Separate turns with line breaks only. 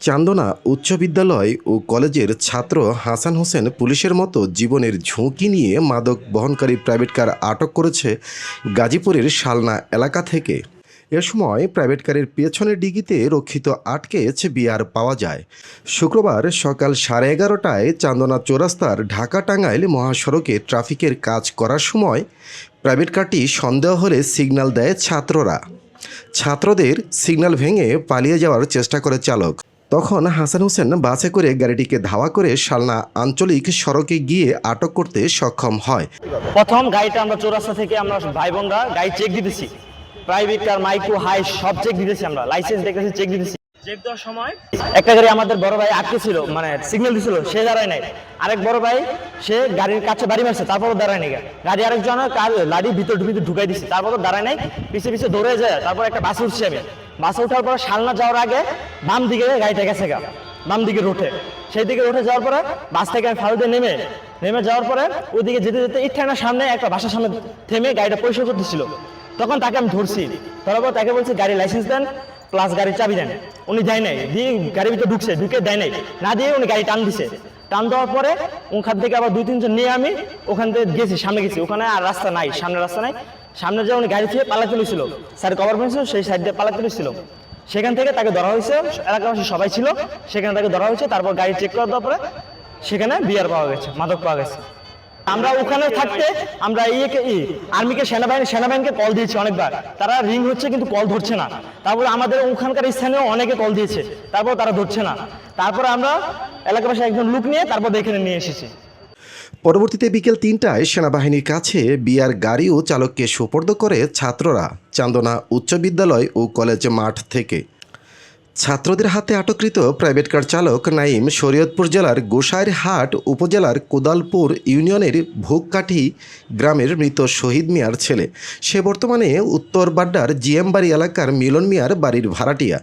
চান্দনা উচ্চ বিদ্যালয় ও কলেজের ছাত্র হাসান হোসেন পুলিশের মতো জীবনের ঝুঁকি নিয়ে মাদক বহনকারী প্রাইভেট কার আটক করেছে গাজীপুরের শালনা এলাকা থেকে। এ সময় প্রাইভেট কারের পেছনের ডিগিতে রক্ষিত আটকেছ বিয়ার পাওয়া যায়। শুক্রবার সকাল সাড়ে এগারোটায় চান্দনা চৌরাস্তার ঢাকা টাঙ্গাইল মহাসড়কে ট্রাফিকের কাজ করার সময় প্রাইভেট কারটি সন্দেহ হলে সিগন্যাল দেয় ছাত্ররা। ছাত্রদের সিগন্যাল ভেঙে পালিয়ে যাওয়ার চেষ্টা করে চালক। তখন হাসান হোসেন বাসে করে গাড়িটিকে ধাওয়া করে শালনা আঞ্চলিক সড়কে গিয়ে আটক করতে সক্ষম হয়।
প্রথম গাড়িটা আমরা চৌরাস্তা থেকে আমরা ভাই বোনরা গাড়ি চেক দিতেছি। প্রাইভেট কার মাইক্রো হাই সব চেক দিতেছি আমরা। লাইসেন্স দেখতেছি চেক দিতেছি। সময় একটা গাড়ি আমাদের বড় ভাই আটকে ছিল মানে সিগন্যাল দিছিল, সে দাঁড়ায় নাই। আরেক বড় ভাই, সে গাড়ির কাছে বাড়ি মারছে, তারপরও দাঁড়ায় নাই গাড়ি আরেকজন কার লাড়ি ভিতর ভিতর ঢুকাই দিচ্ছে তারপরও দাঁড়ায় নাই, পিছে পিছে দৌড়ে যায়, তারপর একটা বাসে উঠছি আমি। বাসে ওঠার পর শালনা যাওয়ার আগে বাম দিকে গাড়িটা গেছে গা, বাম দিকে রোঠে সেই দিকে রোঠে যাওয়ার পরে বাস থেকে আমি ফালুতে নেমে নেমে যাওয়ার পরে ওইদিকে যেতে যেতে ইঠানার সামনে একটা বাসার সামনে থেমে গাড়িটা পরিষ্কার করতেছিল। তখন তাকে আমি ধরছি, ধরার পর তাকে বলছি, গাড়ি লাইসেন্স দেন। প্লাস গাড়ির চাবি দেন উনি দেয় নাই। দিয়ে গাড়ির ভিতরে ঢুকছে, ঢুকে দেয় নাই। না দিয়ে উনি গাড়ি টান দিছে। টান দেওয়ার পরে ওখান থেকে আবার দুই তিনজন নিয়ে আমি ওখান থেকে গেছি, সামনে গেছি। ওখানে আর রাস্তা নাই, সামনে রাস্তা নাই। সামনে যে উনি গাড়ি থেকে পালা তুলেছিল স্যার কভার পেয়েছিল সেই সাইড দিয়ে পালা তুলেছিল সেখান থেকে তাকে ধরা হয়েছে, এলাকাবাসী সবাই ছিল। সেখানে তাকে ধরা হয়েছে, তারপর গাড়ি চেক করে দেওয়ার পরে সেখানে বিয়ার পাওয়া গেছে, মাদক পাওয়া গেছে। আমরা ওখানে থাকতে, আমরা ইয়েকে ই আর্মিকে, সেনাবাহিনী, সেনাবাহিনীকে কল দিয়েছি অনেকবার। তারা রিং হচ্ছে কিন্তু কল ধরছে না। তারপর আমাদের ওখানকার স্থানেও অনেকে কল দিয়েছে। তারপর তারা ধরছে না। তারপর আমরা এলাকাবাসী একজন লোক নিয়ে তারপর এখানে নিয়ে এসেছি।
পরবর্তীতে বিকেল তিনটায় সেনাবাহিনীর কাছে বিয়ার গাড়ি ও চালককে সোপর্দ করে ছাত্ররা চান্দনা উচ্চ বিদ্যালয় ও কলেজ মাঠ থেকে। ছাত্রদের হাতে আটককৃত প্রাইভেট কার চালক নাইম শরীয়তপুর জেলার গোসাইর হাট উপজেলার কোদালপুর ইউনিয়নের ভোগকাঠি গ্রামের মৃত শহীদ মিয়ার ছেলে। সে বর্তমানে উত্তর বাড্ডার জিএম বাড়ি এলাকার মিলন মিয়ার বাড়ির ভাড়াটিয়া।